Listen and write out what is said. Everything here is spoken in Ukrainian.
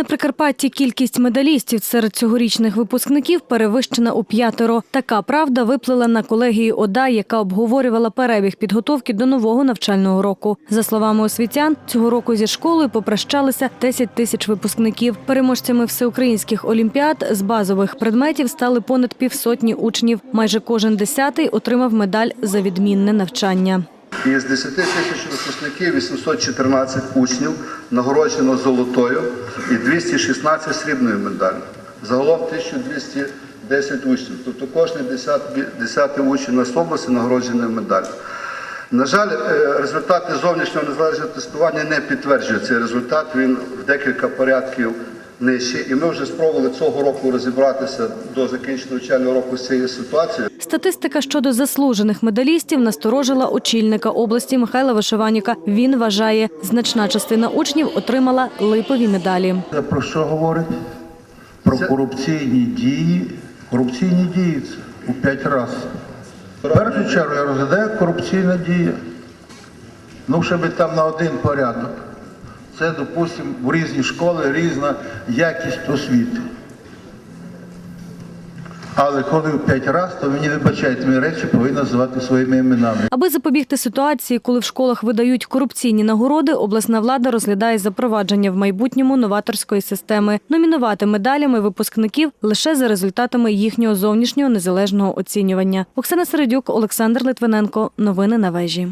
На Прикарпатті кількість медалістів серед цьогорічних випускників перевищена у п'ятеро. Така правда виплила на колегії ОДА, яка обговорювала перебіг підготовки до нового навчального року. За словами освітян, цього року зі школою попрощалися 10 тисяч випускників. Переможцями всеукраїнських олімпіад з базових предметів стали понад півсотні учнів. Майже кожен десятий отримав медаль за відмінне навчання. Із 10 тисяч випускників 814 учнів нагороджено золотою і 216 срібною медаллю. Загалом 1210 учнів. Тобто кожен 10, 10 учень на області нагороджений медаллю. На жаль, е, результати зовнішнього незалежного тестування не підтверджують цей результат. Він в декілька порядків нижчий. І ми вже спробували цього року розібратися до закінчення навчального року з цією ситуацією. Статистика щодо заслужених медалістів насторожила очільника області Михайла Вишиваніка. Він вважає, значна частина учнів отримала липові медалі. Це про що говорить? Про Це- корупційні дії. Корупційні дії це у п'ять разів. В першу чергу я розглядаю корупційна дія. Ну, щоб там на один порядок. Це, допустимо, в різні школи різна якість освіти. Але коли п'ять разів, то мені вибачайте, мені речі повинні називати своїми іменами. Аби запобігти ситуації, коли в школах видають корупційні нагороди, обласна влада розглядає запровадження в майбутньому новаторської системи, номінувати медалями випускників лише за результатами їхнього зовнішнього незалежного оцінювання. Оксана Середюк, Олександр Литвиненко. Новини на вежі.